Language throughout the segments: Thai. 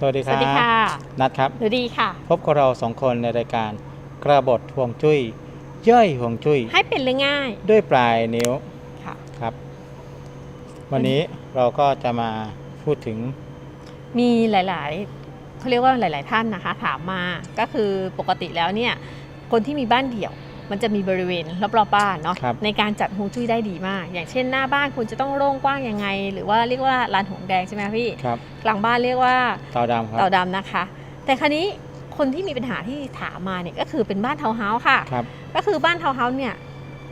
สวัสดีสครับวัสดีค่ะ นัดครับหนูดีค่ะ พบกับเราสองคนในรายการกระบทห่วงจุ้ยย่อยห่วงจุ้ยให้เป็นเรื่องง่าย ด้วยปลายนิ้วค่ะครับ วันนี้เราก็จะมาพูดถึง มีหลาย ๆเขาเรียกว่าหลาย ๆ ท่านนะคะ ถามมาก็คือปกติแล้วเนี่ย คนที่มีบ้านเดี่ยว มันจะมีบริเวณรอบๆบ้านเนาะครับ ในการจัดฮวงจุ้ยได้ดีมาก อย่างเช่นหน้าบ้านคุณจะต้องโล่งกว้างยังไง หรือว่าเรียกว่าลานหงแดงใช่ไหมพี่ครับหลังบ้านเรียกว่า เตาดำครับ เต่าดำนะคะ แต่คราวนี้คนที่มีปัญหาที่ถามมาเนี่ยก็คือเป็นบ้านทาวน์เฮาส์ค่ะ ครับ ก็คือบ้านทาวน์เฮาส์เนี่ย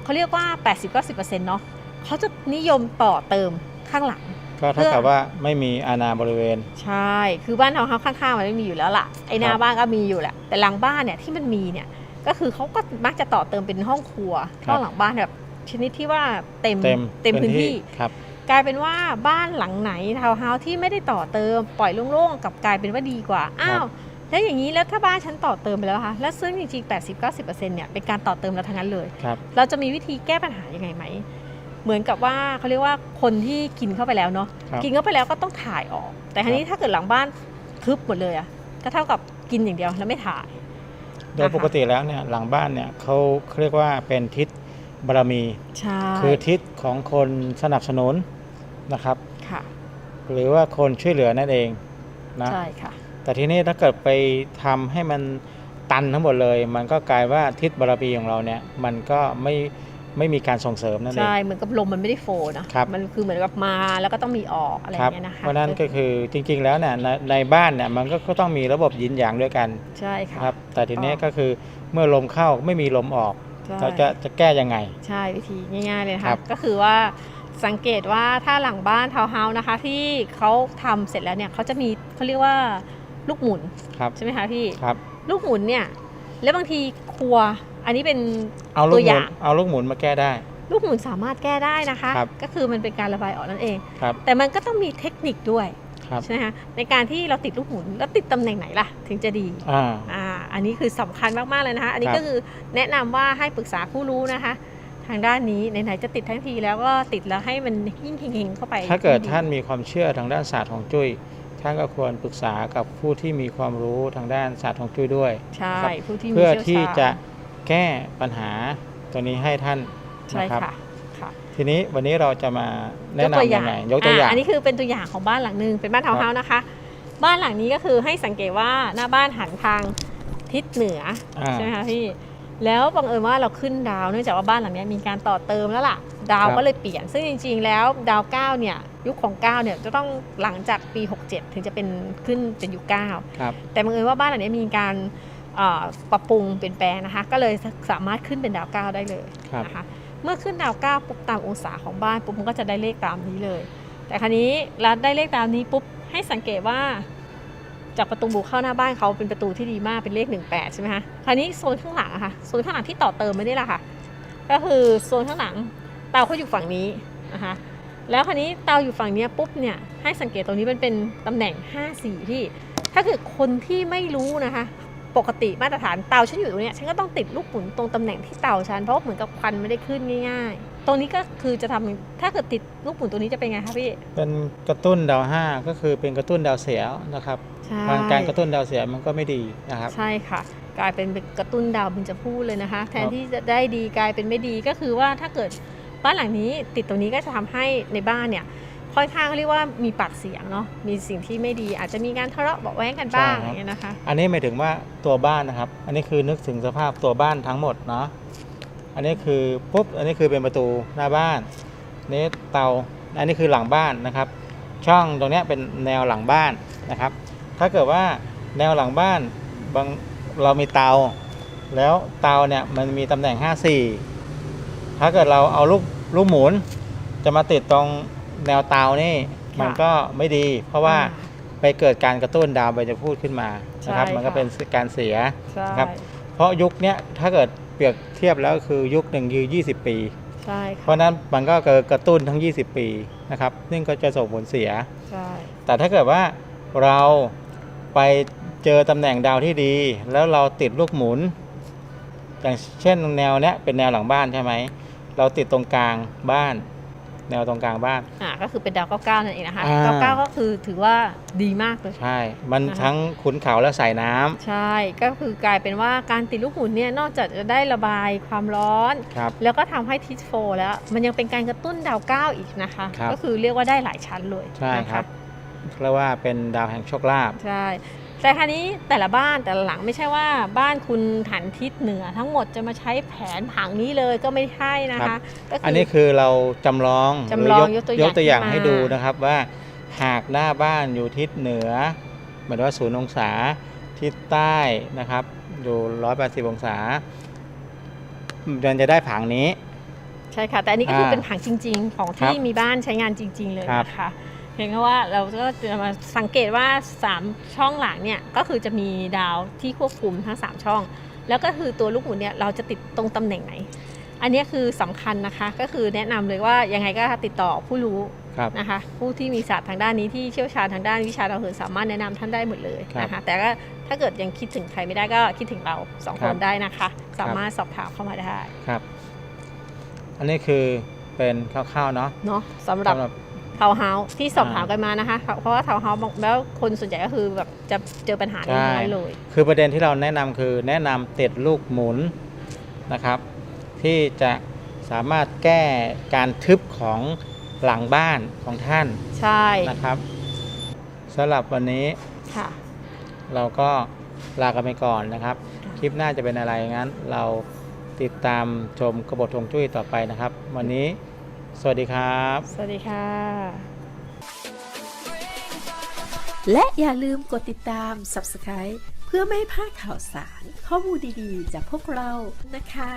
เขาเรียกว่า 80-90%เนาะเขาจะนิยมต่อเติมข้างหลัง ก็เท่ากับว่าไม่มีอาณาบริเวณ ใช่ คือบ้านทาวน์เฮาส์ข้างๆมันไม่มีอยู่แล้วล่ะ ไอ้หน้าครับ บ้านก็มีอยู่แหละ แต่หลังบ้านเนี่ยที่มันมีเนี่ย ก็คือเขาก็มักจะต่อเติมเป็นห้องครัวครับห้องหลังบ้านแบบชนิดที่ว่าเต็มเต็มเต็มพื้นที่ครับกลายเป็นว่าบ้านหลังไหนทาวน์เฮาส์ที่ไม่ได้ต่อเติมปล่อยโล่งๆกลับกลายเป็นว่าดีกว่าอ้าวแล้วอย่างนี้แล้วถ้าบ้านฉันต่อเติมไปแล้วคะแล้วซึ่งจริงๆ 80-90%เนี่ยเป็นการต่อเติมแล้วทั้งนั้นเลยครับเราจะมีวิธีแก้ปัญหายังไงไหม เหมือนกับว่าเขาเรียกว่าคนที่กินเข้าไปแล้วเนาะครับกินเข้าไปแล้วก็ต้องถ่ายออก แต่ครั้นี้ถ้าเกิดหลังบ้านทึบหมดเลยอะก็เท่ากับกินอย่างเดียวแล้วไม่ถ่าย โดยปกติแล้วเนี่ยหลังบ้านเนี่ยเขาเขาเรียกว่าเป็นทิศบารมี ใช่คือทิศของคนสนับสนุนนะครับค่ะหรือว่าคนช่วยเหลือนั่นเองนะใช่ค่ะแต่ทีนี้ถ้าเกิดไปทำให้มันตันทั้งหมดเลย มันก็กลายว่าทิศบารมีของเราเนี่ยมันก็ไม่ ไม่มีการส่งเสริมนั่นเอง ใช่ เหมือนกับลมมันไม่ได้โฟล์เนอะครับ มันคือเหมือนกับมาแล้วก็ต้องมีออกอะไรอครับย่างเงี้ยนะคะเพราะฉะนั้นก็คือจริงๆแล้วเนี่ยในในบ้านเนี่ยมันก็ก็ต้องมีระบบยินหยางด้วยกันใช่ค่ะครับแต่ทีนี้อ๋อก็คือเมื่อลมเข้าไม่มีลมออกใช่เราจะจะแก้ยังไง ใช่วิธีง่ายๆเลยนะครัคะบ ก็คือว่าสังเกตว่าถ้าหลังบ้านทาวน์เฮาส์นะคะ ที่เขาทำเสร็จแล้วเนี่ยเขาจะมีเขาเรียกว่าลูกหมุนครับใช่ไหมคะพี่ ครับ ลูกหมุนเนี่ย แล้วบางทีครัว อันนี้เป็นเอาลูตักวหอมุนย่าง เอาลูกหมุนมาแก้ได้ ลูกหมุนสามารถแก้ได้นะคะ ครับ ก็คือมันเป็นการระบายออกนั่นเอง ครับแต่มันก็ต้องมีเทคนิคด้วยครับใช่ไหมคะในการที่เราติดลูกหมุนแล้วติดตำแหน่งไหนล่ะ ถึงจะดีอ่า อ่าอันนี้คือสำคัญมากๆเลยนะคะ อันนี้ครับ ก็คือแนะนำว่าให้ปรึกษาผู้รู้นะคะ ทางด้านนี้ไหนๆจะติดทั้งทีแล้วก็ติดแล้วให้มันยิ่งเฮงๆเข้าไปถ้าเกิดยิ่งท่านมีความเชื่อทางด้านศาสตร์ของจุ้ย ท่านก็ควรปรึกษากับผู้ที่มีความรู้ทางด้านศาสตร์ของจุ้ยด้วยใช่ครับผู้ที่มีเพื่อชี่ยวที่ชาญจะแก้ปัญหาตัวนี้ให้ท่านใช่นะครับ ค่ะค่ะทีนี้วันนี้เราจะมาแนะนำยังไงยกตัวอย่าง อันนี้คือเป็นตัวอย่างของบ้านหลังหนึ่งเป็นบ้านทาวน์เฮาส์นะคะ บ้านหลังนี้ก็คือให้สังเกตว่าหน้าบ้านหันทางทิศเหนืออ่า ใช่ไหมคะพี่แล้วบังเอิญว่าเราขึ้นดาวเนื่องจากว่าบ้านหลังเนี้ยมีการต่อเติมแล้วล่ะ ดาวครับก็เลยเปลี่ยน ซึ่งจริง ๆ แล้วดาวเก้าเนี่ยยุคของเก้าเนี่ยจะต้องหลังจากปี 67 ถึงจะเป็นขึ้นเป็นยุคเก้าครับแต่บังเอิญว่าบ้านหลังนี้มีการเอ่อปรับปรุงเปลี่ยนแปลงนะคะ ก็เลยสามารถขึ้นเป็นดาวเก้าได้เลยครับนะคะเมื่อขึ้นดาวเก้าปุ๊บตามองศาของบ้านปุ๊บมันก็จะได้เลขตามนี้เลย แต่คราวนี้รัดได้เลขตามนี้ปุ๊บให้สังเกตว่าจากประตูบุกเข้าหน้าบ้านเขาเป็นประตูที่ดีมากเป็นเลข 18 ใช่ไหมคะคราวนี้โซนข้างหลังอะค่ะโซนข้างหลังที่ต่อเติมไม่ได้ละค่ะ ก็คือโซนข้างหลังเตาเขาอยู่ฝั่งนี้นะคะแล้วคราวนี้เตาอยู่ฝั่งเนี้ยปุ๊บเนี่ยให้สังเกตตรงนี้มันเป็นตำแหน่ง 5 4 ที่ ถ้าเกิดคนที่ไม่รู้นะคะ ปกติมาตรฐานเตาฉันอยู่ตรงเนี้ยฉันก็ต้องติดลูกหมุนตรงตำแหน่งที่เตาฉันเพราะว่าเหมือนกับควันไม่ได้ขึ้นง่าย ๆ ตรงนี้ก็คือจะทำถ้าเกิดติดลูกหมุนตัวนี้จะเป็นไงคะพี่เป็นกระตุ้นดาวห้าก็คือเป็นกระตุ้นดาวเสียนะครับใช่ทางการกระตุ้นดาวเสียมันก็ไม่ดีนะครับ ใช่ค่ะกลายเป็นกระตุ้นดาวเบญจพูดเลยนะคะ แทนครับที่จะได้ดีกลายเป็นไม่ดีก็คือว่าถ้าเกิด บ้านหลังนี้ติดตรงนี้ก็จะทำให้ในบ้านเนี่ยค่อนข้างเรียกว่ามีปากเสียงเนาะมีสิ่งที่ไม่ดีอาจจะมีการทะเลาะเบาะแว้งกันบ้างอย่างเงี้ยนะคะ อันนี้หมายถึงว่าตัวบ้านนะครับ อันนี้คือนึกถึงสภาพตัวบ้านทั้งหมดเนาะอันนี้คือปุ๊บอันนี้คือเป็นประตูหน้าบ้านนี่เตาอันนี้คือหลังบ้านนะครับ ช่องตรงเนี้ยเป็นแนวหลังบ้านนะครับ ถ้าเกิดว่าแนวหลังบ้านบางเรามีเตา แล้วเตาเนี่ยมันมีตำแหน่ง 54 ถ้าเกิดเราเอาลูก ลูกหมุนจะมาติดตรงแนวเตานี่ค่ะมันก็ไม่ดี เพราะว่าไปเกิดการกระตุ้นดาวใบจะพูดขึ้นมานะครับใช่มันก็ค่ะเป็นการเสียใช่ครับ เพราะยุคเนี้ยถ้าเกิดเปรียบเทียบแล้วคือยุคหนึ่งคือ20 ปีใช่เพค่ะราะฉะนั้นมันก็เกิดกระตุ้นทั้ง 20 ปีนะครับซึ่งก็จะส่งผลเสียใช่แต่ถ้าเกิดว่าเราไปเจอตำแหน่งดาวที่ดี แล้วเราติดลูกหมุน อย่างเช่นแนวเนี้ยเป็นแนวหลังบ้านใช่ไหม เราติดตรงกลางบ้าน แนวตรงกลางบ้านอ่าก็คือเป็นดาว99นั่นเองนะคะอ่า99ก็คือถือว่าดีมากเลย ใช่ มันนะคะ ทั้งขุนเขาและสายน้ำใช่ก็คือกลายเป็นว่าการติดลูกหมุนเนี่ยนอกจากจะได้ระบายความร้อน ครับ แล้วก็ทำให้ทิสโฟแล้ว มันยังเป็นการกระตุ้นดาวเก้าอีกนะคะ ครับก็คือเรียกว่าได้หลายชั้นเลยใช่นะะครับ เรียกว่าเป็นดาวแห่งโชคลาภ ใช่ แต่คราวนี้แต่ละบ้านแต่ละหลังไม่ใช่ว่าบ้านคุณหันทิศเหนือ ทั้งหมดจะมาใช้แผนผังนี้เลยก็ไม่ใช่นะคะก็คือันนี้คือเราจำลองจำลองหรืยกตัวอย่างยกตัวอย่างขึ้นมาให้ดูนะครับว่าหากหน้าบ้านอยู่ทิศเหนือหมายถึงว่าศูนย์องศาทิศใต้นะครับ อยู่180องศามันจะได้ผังนี้ ใช่ค่ะ แต่อันนี้ก็คืออ่าเป็นผังจริง ๆ ของครัที่บมีบ้านใช้งานจริง ๆ เลยครับนะคะ เพียงแค่ว่าเราก็จะมาสังเกตว่า 3 ช่องหลังเนี่ยก็คือจะมีดาวที่ควบคุมทั้ง 3 ช่อง แล้วก็คือตัวลูกหมุนเนี่ยเราจะติดตรงตำแหน่งไหน อันนี้คือสำคัญนะคะก็คือแนะนำเลยว่ายังไงก็ติดต่อผู้รู้ครับนะคะผู้ที่มีศาสตร์ทางด้านนี้ที่เชี่ยวชาญทางด้านวิชาดาวเหินสามารถแนะนำท่านได้หมดเลยนะครัคะบแต่ก็ถ้าเกิดยังคิดถึงใครไม่ได้ก็คิดถึงเราสองคครับนได้นะคะ สามารถครับสอบถามเข้ามาได้ครับ อันนี้คือเป็นคร่าวๆเนาะเนาะสำหรับสำหรับ ทาวน์เฮาส์ที่สอบถามอ่ากันมานะคะ เพราะว่าทาวน์เฮาส์แล้วคนส่วนใหญ่ก็คือแบบจะเจอปัญหานี้ใช่น้อยเลย คือประเด็นที่เราแนะนำคือแนะนำติดลูกหมุนนะครับ ที่จะสามารถแก้การทึบของหลังบ้านของท่านใช่นะครับสำหรับวันนี้ค่ะเราก็ลากันไปก่อนนะครับ คลิปหน้าจะเป็นอะไรงั้น เราติดตามชมกบฏทวงจุ้ยต่อไปนะครับ วันนี้ สวัสดีครับ สวัสดีค่ะ และอย่าลืมกดติดตาม Subscribe เพื่อไม่ให้พลาดข่าวสาร ข้อมูลดีๆ จากพวกเรานะคะ